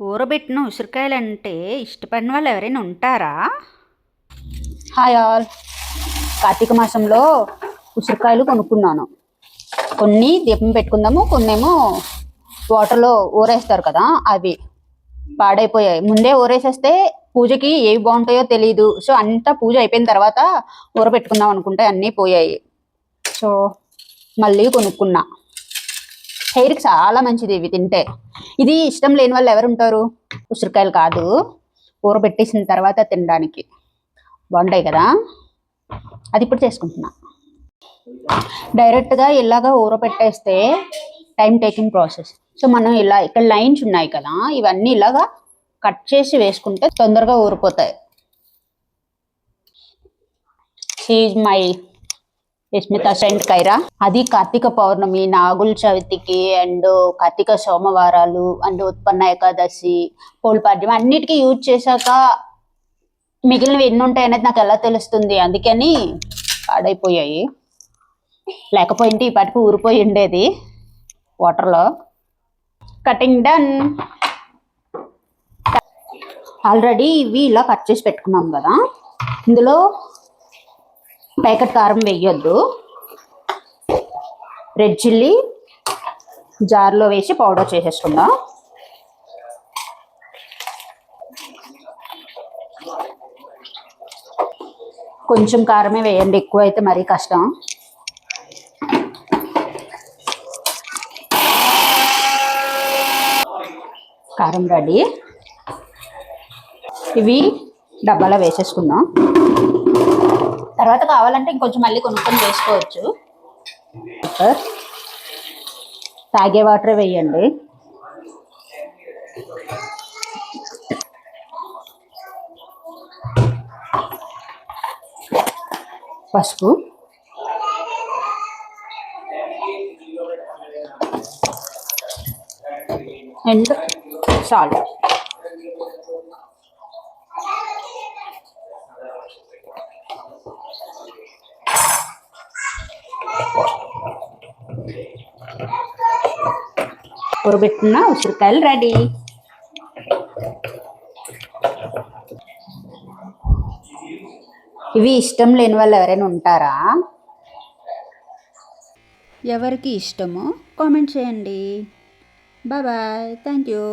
ఊరబెట్టిన ఉసిరికాయలు అంటే ఇష్టపడిన వాళ్ళు ఎవరైనా ఉంటారా? హాయ్ ఆల్ కార్తీక మాసంలో ఉసిరికాయలు కొనుక్కున్నాను. కొన్ని దీపం పెట్టుకుందాము కొన్నేమో వాటర్లో ఊరేస్తారు కదా అవి పాడైపోయాయి. ముందే ఊరేసేస్తే పూజకి ఏవి బాగుంటాయో తెలియదు సో అంతా పూజ అయిపోయిన తర్వాత ఊరబెట్టుకుందాం అనుకుంటే అన్నీ పోయాయి. సో మళ్ళీ కొనుక్కున్నా. హెయిర్కి చాలా మంచిది ఇవి తింటే. ఇది ఇష్టం లేని వాళ్ళు ఎవరు ఉంటారు ఉసిరికాయలు కాదు. ఊరబెట్టేసిన తర్వాత తినడానికి. బాగుంటాయి కదా? అది ఇప్పుడు చేసుకుంటున్నా. డైరెక్ట్గా ఇలాగా ఊరబెట్టేస్తే టైం టేకింగ్ ప్రాసెస్. సో మనం ఇలా ఇక్కడ లైన్స్ ఉన్నాయి కదా ఇవన్నీ ఇలాగా కట్ చేసి వేసుకుంటే తొందరగా ఊరిపోతాయి. ఈజ్ మై యస్మిత సెంట్ కైరా. అది కార్తీక పౌర్ణమి నాగుల చవితికి అండ్ కార్తీక సోమవారాలు అండ్ ఉత్పన్న ఏకాదశి పోల్పాడ్యం అన్నిటికీ యూజ్ చేశాక మిగిలినవి ఎన్ని ఉంటాయి అనేది నాకు ఎలా తెలుస్తుంది? అందుకని పాడైపోయాయి. లేకపోయింటే ఈ పాటికి ఊరిపోయి ఉండేది వాటర్లో. Cutting done. ఆల్రెడీ ఇవి ఇలా కట్ చేసి పెట్టుకున్నాం కదా. ఇందులో ప్యాకెట్ కారం వేయొద్దు. రెడ్ చిల్లీ జార్లో వేసి పౌడర్ చేసేసుకుందాం. కొంచెం కారమే వేయండి ఎక్కువ అయితే మరీ కష్టం. కారం రెడీ. ఇవి డబ్బాలో వేసేసుకుందాం. తర్వాత కావాలంటే ఇంకొంచెం మళ్ళీ కొనుక్కొని వేసుకోవచ్చు. తాగే వాటర్ వేయండి. పసుపు. And salt. ఉరబెట్టుకున్న ఉసిరికాయలు రెడీ. ఇవి ఇష్టం లేని వాళ్ళు ఎవరైనా ఉంటారా? ఎవరికి ఇష్టమో కామెంట్ చేయండి. Bye bye. Thank you.